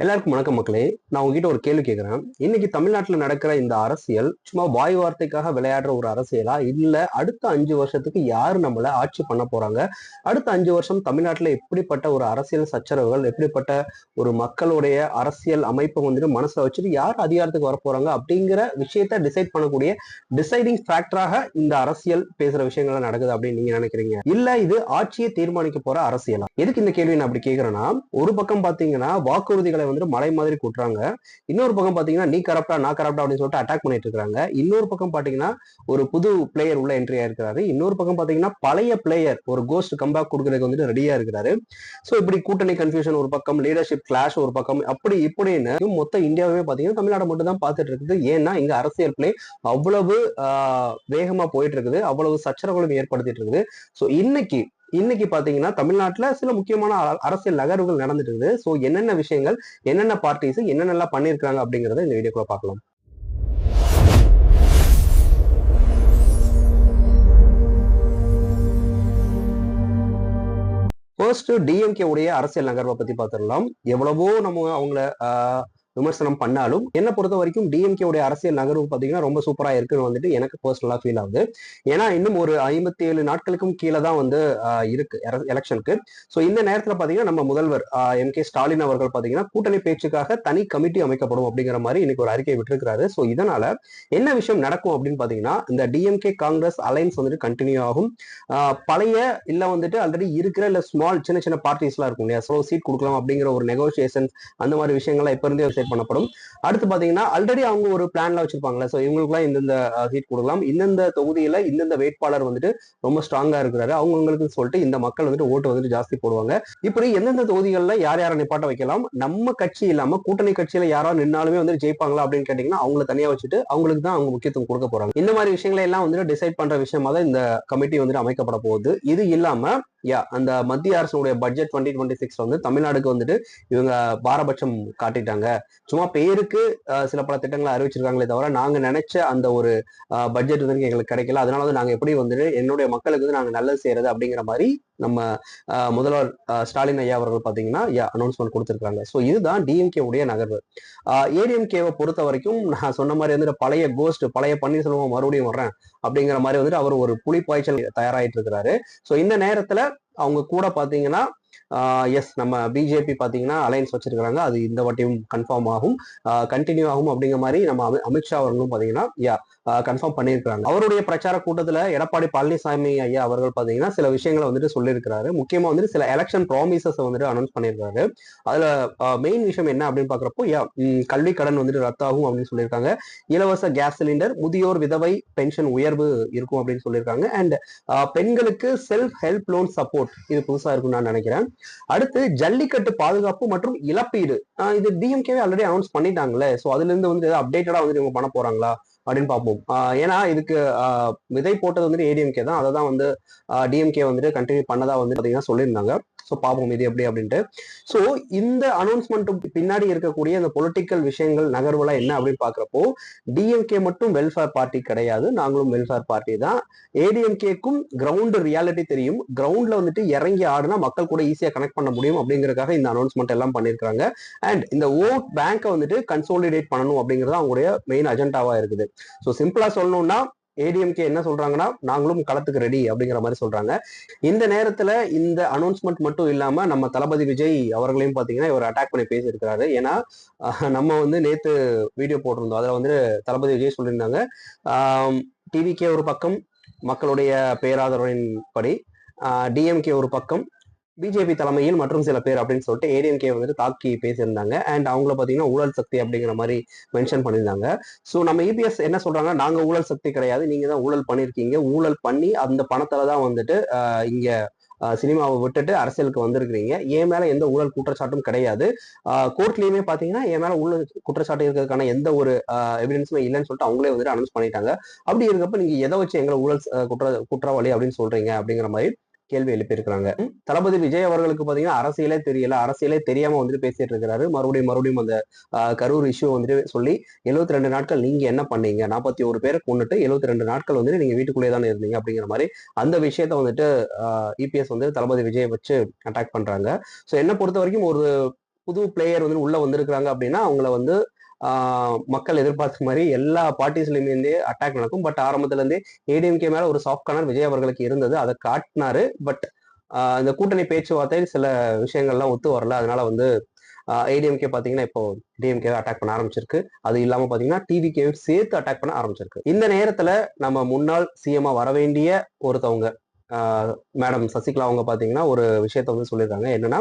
எல்லாருக்கும் வணக்கம் மக்களே. நான் உங்ககிட்ட ஒரு கேள்வி கேட்குறேன் இன்னைக்கு தமிழ்நாட்டில் நடக்கிற இந்த அரசியல் சும்மா வாய் வார்த்தைக்காக விளையாடுற ஒரு அரசியலா? இல்ல அடுத்த அஞ்சு வருஷத்துக்கு யார் நம்மளை ஆட்சி பண்ண போறாங்க? அடுத்த அஞ்சு வருஷம் தமிழ்நாட்டில் எப்படிப்பட்ட ஒரு அரசியல் சச்சரவுகள் எப்படிப்பட்ட ஒரு மக்களுடைய அரசியல் அமைப்பை வந்துட்டு மனசுல வச்சுட்டு யார் அதிகாரத்துக்கு வர போறாங்க அப்படிங்கிற விஷயத்த டிசைட் பண்ணக்கூடிய டிசைடிங் ஃபேக்டராக இந்த அரசியல் பேசுற விஷயங்கள்லாம் நடக்குது அப்படின்னு நீங்க நினைக்கிறீங்க? இல்ல இது ஆட்சியை தீர்மானிக்க போற அரசியலா? எதுக்கு இந்த கேள்வி நான் அப்படி கேட்கிறேன்னா ஒரு பக்கம் பாத்தீங்கன்னா வாக்குறுதிகளை வந்துட்டு மலை மாதிரி கூட்டுறாங்க. இன்னொரு பக்கம் பாத்தீங்கன்னா நீ கரப்டா நான் கரப்டா அப்படின்னு சொல்லிட்டு அட்டாக் பண்ணிட்டு இருக்காங்க இன்னொரு பக்கம் பாத்தீங்கன்னா ஒரு புது பிளேயர் உள்ள என்ட்ரி ஆயிருக்காரு இன்னொரு பக்கம் பாத்தீங்கன்னா பழைய பிளேயர் ஒரு கோஸ்ட் கம்பேக் கொடுக்கறதுக்கு வந்துட்டு ரெடியா இருக்கிறாரு. சோ இப்படி கூட்டணி கன்ஃபியூஷன் ஒரு பக்கம் லீடர்ஷிப் கிளாஷ் ஒரு பக்கம் அப்படி இப்படின்னு மொத்த இந்தியாவே பாத்தீங்கன்னா தமிழ்நாடு மட்டும் தான் பார்த்துட்டு இருக்குது. ஏன்னா இங்க அரசியல் பிளே அவ்வளவு ஆஹ், வேகமா போயிட்டு இருக்குது. அவ்வளவு சச்சரவுகளும் ஏற்படுத்திட்டு இருக்குது. ஸோ இன்னைக்கு இன்னைக்கு பாத்தீங்கன்னா தமிழ்நாட்டுல சில முக்கியமான அ- அரசியல் நகர்வுகள் நடந்துட்டு இருக்குது சோ என்னென்ன விஷயங்கள் என்னென்ன பார்ட்டிஸ் என்னென்னலாம் பண்ணியிருக்காங்க அப்படிங்கறத இந்த வீடியோக்குள்ள பார்க்கலாம். ஃபர்ஸ்ட் டிஎம்கே உடைய அரசியல் நகர்வை பத்தி பார்த்துடலாம். எவ்வளவோ நம்ம அவங்கள ஆஹ், விமர்சனம் பண்ணாலும் என்ன பொறுத்த வரைக்கும் டிஎம்கே உடைய அரசியல் நகர்வு பாத்தீங்கன்னா ரொம்ப சூப்பரா இருக்குன்னு வந்துட்டு எனக்கு பர்சனலா ஃபீல் ஆகுது. ஏன்னா இன்னும் ஒரு ஐம்பத்தி ஏழு நாட்களுக்கும் கீழே தான் வந்து இருக்கு எலெக்ஷனுக்கு ஸோ இந்த நேரத்தில் பார்த்தீங்கன்னா நம்ம முதல்வர் எம் கே ஸ்டாலின் அவர்கள் பாத்தீங்கன்னா கூட்டணி பேச்சுக்காக தனி கமிட்டி அமைக்கப்படும் அப்படிங்கிற மாதிரி இன்னைக்கு ஒரு அறிக்கை விட்டிருக்கிறாரு. ஸோ இதனால என்ன விஷயம் நடக்கும் அப்படின்னு பாத்தீங்கன்னா இந்த டிஎம்கே காங்கிரஸ் அலைன்ஸ் வந்துட்டு கண்டினியூ ஆகும். பழைய இல்ல வந்துட்டு ஆல்ரெடி இருக்கிற இல்ல ஸ்மால் சின்ன சின்ன பார்ட்டிஸ்லாம் இருக்கும் இல்லையா? ஸோ சீட் கொடுக்கலாம் அப்படிங்கிற ஒரு நெகோசியேஷன் அந்த மாதிரி விஷயங்கள்லாம் இப்போ இருந்தே செட் பண்ணப்படும். அடுத்து பாத்தீங்கன்னா ஆல்ரெடி அவங்க ஒரு பிளான்ல வச்சிருப்பாங்களா ஸோ இவங்களுக்குலாம் இந்தந்த சீட் கொடுக்கலாம். இந்தந்த தொகுதியில இந்தந்த வேட்பாளர் வந்துட்டு ரொம்ப ஸ்ட்ராங்கா இருக்கிறாரு. அவங்களுக்கு சொல்லிட்டு இந்த மக்கள் வந்துட்டு ஓட்டு வந்துட்டு ஜாஸ்தி போடுவாங்க. இப்படி எந்தெந்த தொகுதிகளில் யார் யாரை நிப்பாட்ட வைக்கலாம்? நம்ம கட்சி இல்லாம கூட்டணி கட்சியில யாரா நின்னாலுமே வந்து ஜெயிப்பாங்களா அப்படின்னு கேட்டீங்கன்னா அவங்கள தனியா வச்சுட்டு அவங்களுக்கு தான் அவங்க முக்கியத்துவம் கொடுக்க போறாங்க. இந்த மாதிரி விஷயங்களை எல்லாம் வந்துட்டு டிசைட் பண்ற விஷயமா தான் இந்த கமிட்டி வந்துட்டு அமைக்கப்பட போகுது. இது இல்லாம யா அந்த மத்திய அரசுடைய பட்ஜெட் டுவெண்ட்டி டுவெண்ட்டி சிக்ஸ் வந்து தமிழ்நாடுக்கு வந்துட்டு இவங்க பாரபட்சம் காட்டிட்டாங்க. சும்மா பேருக்கு சில பல திட்டங்களை அறிவிச்சிருக்காங்களே தவிர நாங்க நினைச்ச அந்த ஒரு பட்ஜெட் வந்து எங்களுக்கு கிடைக்கல. அதனால வந்து நாங்க எப்படி வந்துட்டு என்னுடைய மக்களுக்கு வந்து நாங்க நல்லது செய்யறது அப்படிங்கிற மாதிரி நம்ம அஹ், முதல்வர் அஹ், ஸ்டாலின் ஐயா அவர்கள் பாத்தீங்கன்னா அனௌன்ஸ்மெண்ட் கொடுத்திருக்காங்க ஸோ இதுதான் டிஎம்கே உடைய நகர்வு. ஏடிஎம்கேவை பொறுத்த வரைக்கும் நான் சொன்ன மாதிரி வந்துட்டு பழைய கோஸ்ட் பழைய பன்னீர்செல்வம் மறுபடியும் வர்றேன் அப்படிங்கிற மாதிரி வந்துட்டு அவர் ஒரு புலிப்பாய்ச்சல் தயாராயிட்டு இருக்கிறாரு ஸோ இந்த நேரத்துல அவங்க கூட பார்த்தீங்கன்னா எஸ் நம்ம பிஜேபி பார்த்தீங்கன்னா அலைன்ஸ் வச்சிருக்கிறாங்க. அது இந்த வாட்டியும் கன்ஃபார்ம் ஆகும். கண்டினியூ ஆகும் அப்படிங்கிற மாதிரி நம்ம அமித்ஷா அவர்களும் பாத்தீங்கன்னா யா கன்ஃபார்ம் பண்ணியிருக்கிறாங்க. அவருடைய பிரச்சார கூட்டத்தில் எடப்பாடி பழனிசாமி ஐயா அவர்கள் பார்த்தீங்கன்னா சில விஷயங்களை வந்துட்டு சொல்லியிருக்கிறாரு. முக்கியமா வந்துட்டு சில எலெக்ஷன் ப்ராமிசஸ் வந்துட்டு அனௌன்ஸ் பண்ணியிருக்காரு. அதுல மெயின் விஷயம் என்ன அப்படின்னு பார்க்குறப்போ யா கல்வி கடன் வந்துட்டு ரத்தாகும் அப்படின்னு சொல்லியிருக்காங்க. இலவச கேஸ் சிலிண்டர் முதியோர் விதவை பென்ஷன் உயர்வு இருக்கும் அப்படின்னு சொல்லியிருக்காங்க. அண்ட் பெண்களுக்கு செல்ஃப் ஹெல்ப் லோன் சப்போர்ட் இது புதுசா இருக்கும்னு நான் நினைக்கிறேன். அடுத்து ஜல்லிக்கட்டு பாதுகாப்பு மற்றும் இழப்பீடு. ஆஹ் இது டிஎம்கேவே ஆல்ரெடி அனௌன்ஸ் பண்ணிட்டாங்களே. ஸோ அதுல இருந்து வந்து அப்டேட்டடா வந்து இவங்க பண்ண போறாங்களா? அப்படின்னு பார்ப்போம். ஏன்னா இதுக்கு விதை போட்டது வந்துட்டு ஏடிஎம்கே தான். அதை தான் வந்து டிஎம்கே வந்துட்டு கண்டினியூ பண்ணதா வந்து பார்த்தீங்கன்னா சொல்லியிருந்தாங்க. ஸோ பார்ப்போம் இது எப்படி அப்படின்ட்டு. ஸோ இந்த அனௌன்ஸ்மெண்ட் பின்னாடி இருக்கக்கூடிய இந்த பொலிட்டிக்கல் விஷயங்கள் நகர்வுலாம் என்ன அப்படின்னு பார்க்குறப்போ டிஎம்கே மட்டும் வெல்ஃபேர் பார்ட்டி கிடையாது. நாங்களும் வெல்ஃபேர் பார்ட்டி தான். ஏடிஎம்கேக்கும் கிரவுண்டு ரியாலிட்டி தெரியும். கிரவுண்டில் வந்துட்டு இறங்கி ஆடுனா மக்கள் கூட ஈஸியாக கனெக்ட் பண்ண முடியும் அப்படிங்கிறதுக்காக இந்த அனௌன்ஸ்மெண்ட் எல்லாம் பண்ணியிருக்காங்க அண்ட் இந்த ஓட் பேங்கை வந்துட்டு கன்சோலிடேட் பண்ணணும் அப்படிங்கிறது அவங்களுடைய மெயின் அஜெண்டாவாக இருக்குது. ஸோ சிம்பிளா சொல்லணும்னா ஏடிஎம்கே என்ன சொல்றாங்கன்னா நாங்களும் களத்துக்கு ரெடி அப்படிங்கிற மாதிரி சொல்றாங்க. இந்த நேரத்துல இந்த அனௌன்ஸ்மெண்ட் மட்டும் இல்லாம நம்ம தளபதி விஜய் அவர்களையும் பாத்தீங்கன்னா இவர் அட்டாக் பண்ணி பேசியிருக்கிறாரு. ஏன்னா நம்ம வந்து நேத்து வீடியோ போட்டிருந்தோம். அதுல வந்து தளபதி விஜய் சொல்லியிருந்தாங்க. டிவிக்கே ஒரு பக்கம் மக்களுடைய பேராதரவின் படி டிஎம்கே ஒரு பக்கம் பிஜேபி தலைமையில் மற்றும் சில பேர் அப்படின்னு சொல்லிட்டு ஏடிஎம்கே வந்துட்டு தாக்கி பேசியிருந்தாங்க. அண்ட் அவங்கள பார்த்தீங்கன்னா ஊழல் சக்தி அப்படிங்கிற மாதிரி மென்ஷன் பண்ணியிருந்தாங்க. ஸோ நம்ம இபிஎஸ் என்ன சொல்றாங்க நாங்க ஊழல் சக்தி கிடையாது நீங்க தான் ஊழல் பண்ணியிருக்கீங்க. ஊழல் பண்ணி அந்த பணத்துல தான் வந்துட்டு ஆஹ், இங்க சினிமாவை விட்டுட்டு அரசியலுக்கு வந்திருக்கிறீங்க. என் மேல எந்த ஊழல் குற்றச்சாட்டும் கிடையாது. கோர்ட்லயுமே பாத்தீங்கன்னா என் மேல ஊழல் குற்றச்சாட்டு இருக்கிறதுக்கான எந்த ஒரு எவிடன்ஸுமே இல்லைன்னு சொல்லிட்டு அவங்களே வந்துட்டு அனௌன்ஸ் பண்ணிட்டாங்க. அப்படி இருக்கப்ப நீங்க எதை வச்சு எங்களை ஊழல் குற்ற குற்றவாளி அப்படின்னு சொல்றீங்க அப்படிங்கிற மாதிரி கேள்வி எழுப்பியிருக்கிறாங்க. தளபதி விஜய் அவர்களுக்கு பாத்தீங்கன்னா அரசியலே தெரியல. அரசியலே தெரியாம வந்துட்டு பேசிட்டு இருக்கிறாரு. மறுபடியும் மறுபடியும் அந்த கரூர் இஷ்யூ வந்துட்டு சொல்லி எழுபத்தி ரெண்டு நாட்கள் நீங்க என்ன பண்ணீங்க? நாற்பத்தி ஒரு பேரை கொண்டுட்டு எழுபத்தி ரெண்டு நாட்கள் வந்துட்டு நீங்க வீட்டுக்குள்ளே தானே இருந்தீங்க அப்படிங்கிற மாதிரி அந்த விஷயத்த வந்துட்டு இபிஎஸ் வந்து தளபதி விஜயை வச்சு அட்டாக் பண்றாங்க. ஸோ என்ன பொறுத்த வரைக்கும் ஒரு புது பிளேயர் வந்து உள்ள வந்திருக்கிறாங்க அப்படின்னா அவங்கள வந்து மக்கள் எதிர்பார்த்த மாதிரி எல்லா பார்ட்டிஸ்லயுமே இருந்தே அட்டாக் நடக்கும். பட் ஆரம்பத்துல இருந்தே ஏடிஎம்கே மேல ஒரு சாஃப்ட் கார்னர் விஜய் அவர்களுக்கு இருந்தது. அதை காட்டினாரு. பட் இந்த கூட்டணி பேச்சுவார்த்தை சில விஷயங்கள்லாம் ஒத்து வரல. அதனால வந்து ஏடிஎம்கே பார்த்தீங்கன்னா இப்போ டிஎம்கே அட்டாக் பண்ண ஆரம்பிச்சிருக்கு. அது இல்லாமல் பார்த்தீங்கன்னா டிவிகே சேர்த்து அட்டாக் பண்ண ஆரம்பிச்சிருக்கு. இந்த நேரத்தில் நம்ம முன்னாள் சிஎம்மா வர வேண்டிய ஒருத்தவங்க மேடம் சசிகலா அவங்க பார்த்தீங்கன்னா ஒரு விஷயத்த வந்து சொல்லியிருக்காங்க. என்னன்னா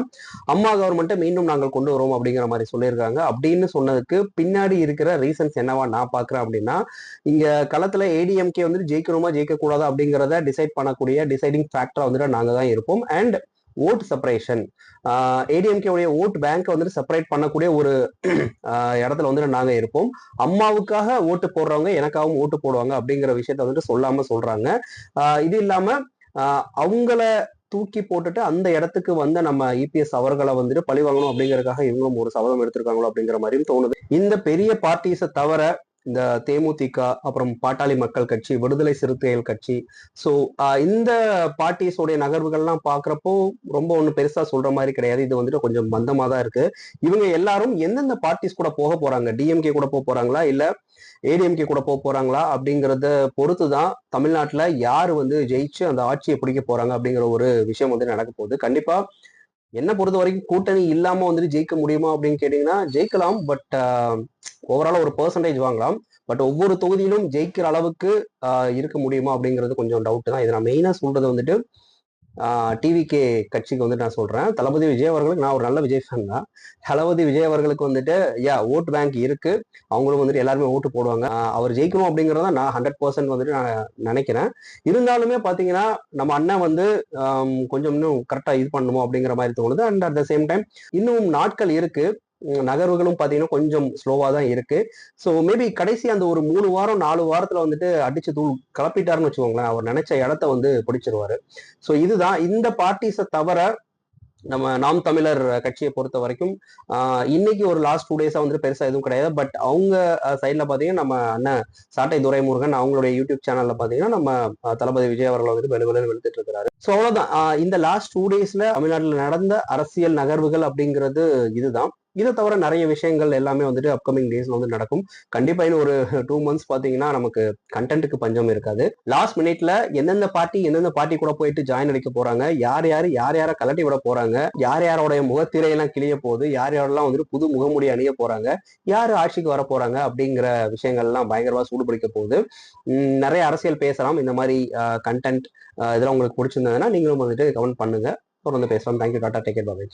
அம்மா கவர்மெண்ட்டை மீண்டும் நாங்கள் கொண்டு வரோம் அப்படிங்கிற மாதிரி சொல்லியிருக்காங்க. அப்படின்னு சொன்னதுக்கு பின்னாடி இருக்கிற ரீசன்ஸ் என்னவா நான் பார்க்குறேன் அப்படின்னா இங்கே களத்தில் ஏடிஎம்கே வந்து ஜெயிக்கணுமா ஜெயிக்கக்கூடாதா அப்படிங்கிறத டிசைட் பண்ணக்கூடிய டிசைடிங் ஃபேக்டராக வந்துட்டு நாங்கள் தான் இருப்போம். அண்ட் ஓட் செப்பரேஷன் ஏடிஎம்கே உடைய ஓட் பேங்க் வந்துட்டு செப்பரேட் பண்ணக்கூடிய ஒரு இடத்துல வந்துட்டு நாங்கள் இருப்போம். அம்மாவுக்காக ஓட்டு போடுறவங்க எனக்காகவும் ஓட்டு போடுவாங்க அப்படிங்கிற விஷயத்த வந்துட்டு சொல்லாமல் சொல்கிறாங்க இது இல்லாமல் அவங்கள தூக்கி போட்டுட்டு அந்த இடத்துக்கு வந்த நம்ம இபிஎஸ் அவர்களை வந்துட்டு பழி வாங்கணும் அப்படிங்கறதுக்காக இவங்களும் ஒரு சபதம் எடுத்திருக்காங்களோ அப்படிங்கிற மாதிரியும் தோணுது. இந்த பெரிய பார்ட்டிஸை தவிர இந்த தேமுதிக அப்புறம் பாட்டாளி மக்கள் கட்சி விடுதலை சிறுத்தைகள் கட்சி. ஸோ இந்த பார்ட்டிஸோடைய நகர்வுகள்லாம் பார்க்குறப்போ ரொம்ப ஒன்று பெருசா சொல்ற மாதிரி கிடையாது. இது வந்துட்டு கொஞ்சம் மந்தமாக தான் இருக்கு. இவங்க எல்லாரும் எந்தெந்த பார்ட்டிஸ் கூட போக போறாங்க? டிஎம்கே கூட போக போறாங்களா? இல்ல ஏடிஎம்கே கூட போக போறாங்களா? அப்படிங்கிறத பொறுத்து தான் தமிழ்நாட்டில் யார் வந்து ஜெயிச்சு அந்த ஆட்சியை பிடிக்க போறாங்க அப்படிங்கிற ஒரு விஷயம் வந்து நடக்க போகுது. கண்டிப்பா என்ன பொறுத்த வரைக்கும் கூட்டணி இல்லாம வந்துட்டு ஜெயிக்க முடியுமா அப்படின்னு கேட்டீங்கன்னா ஜெயிக்கலாம். பட் ஓவரால் ஒரு பர்சன்டேஜ் வாங்கலாம். பட் ஒவ்வொரு தொகுதியிலும் ஜெயிக்கிற அளவுக்கு இருக்க முடியுமா அப்படிங்கிறது கொஞ்சம் டவுட் தான். இதை நான் மெயினாக சொல்றது வந்துட்டு டிவிகே கட்சிக்கு வந்துட்டு நான் சொல்கிறேன் தளபதி விஜய் அவர்களுக்கு நான் ஒரு நல்ல விஜய் ஃபேன் தான். தளபதி விஜய் அவர்களுக்கு வந்துட்டு யா ஓட் பேங்க் இருக்குது அவங்களும் வந்துட்டு எல்லாருமே ஓட்டு போடுவாங்க. அவர் ஜெயிக்கணும் அப்படிங்கிறத நான் ஹண்ட்ரட் பர்சன்ட் வந்துட்டு நான் நினைக்கிறேன். இருந்தாலுமே பார்த்தீங்கன்னா நம்ம அண்ணன் வந்து கொஞ்சம் இன்னும் கரெக்டாக இது பண்ணணுமோ அப்படிங்கிற மாதிரி தோணுது. And at the same time இன்னும் நாட்கள் இருக்குது நகர்வுகளும் பார்த்தீங்கன்னா கொஞ்சம் ஸ்லோவாக தான் இருக்கு. ஸோ மேபி கடைசி அந்த ஒரு மூணு வாரம் நாலு வாரத்தில் வந்துட்டு அடிச்சு தூள் கிளப்பிட்டாருன்னு வச்சுக்கோங்களேன். அவர் நினைச்ச இடத்த வந்து பிடிச்சிருவாரு. ஸோ இதுதான். இந்த பார்ட்டிஸை தவிர நம்ம நாம் தமிழர் கட்சியை பொறுத்த வரைக்கும் இன்னைக்கு ஒரு லாஸ்ட் டூ டேஸாக வந்துட்டு பெருசாக எதுவும் கிடையாது. பட் அவங்க சைடில் பார்த்தீங்கன்னா நம்ம அண்ணன் சாட்டை துரைமுருகன் அவங்களுடைய யூடியூப் சேனலில் பார்த்தீங்கன்னா நம்ம தளபதி விஜய் அவர்கள் வந்துட்டு வெளுவெளு வெளுத்துட்டு இருக்கிறாரு. ஸோ அவ்வளோதான் இந்த லாஸ்ட் டூ டேஸில் தமிழ்நாட்டில் நடந்த அரசியல் நகர்வுகள் அப்படிங்கிறது இதுதான். இதை தவிர நிறைய விஷயங்கள் எல்லாமே வந்துட்டு அப்கமிங் டேஸ்ல வந்து நடக்கும். கண்டிப்பா இன்னும் ஒரு டூ மந்த்ஸ் பாத்தீங்கன்னா நமக்கு கண்டென்ட்டுக்கு பஞ்சம் இருக்காது. லாஸ்ட் மினிட்ல எந்தெந்த பார்ட்டி எந்தெந்த பார்ட்டி கூட போயிட்டு ஜாயின் அடிக்க போறாங்க யார் யார் யார் யாரை கலட்டி விட போறாங்க யார் யாரோடைய முகத்திரையெல்லாம் கிளிய போகுது யார் யாரெல்லாம் வந்துட்டு புது முகமுடி அணிய போறாங்க யார் ஆட்சிக்கு வர போறாங்க அப்படிங்கிற விஷயங்கள்லாம் பயங்கரமா சூடுபிடிக்க போகுது. நிறைய அரசியல் பேசலாம். இந்த மாதிரி கண்டென்ட் இதெல்லாம் உங்களுக்கு பிடிச்சிருந்ததுன்னா நீங்களும் வந்துட்டு கமெண்ட் பண்ணுங்க. தொடர்ந்து பேசலாம். Thank you tata take Baba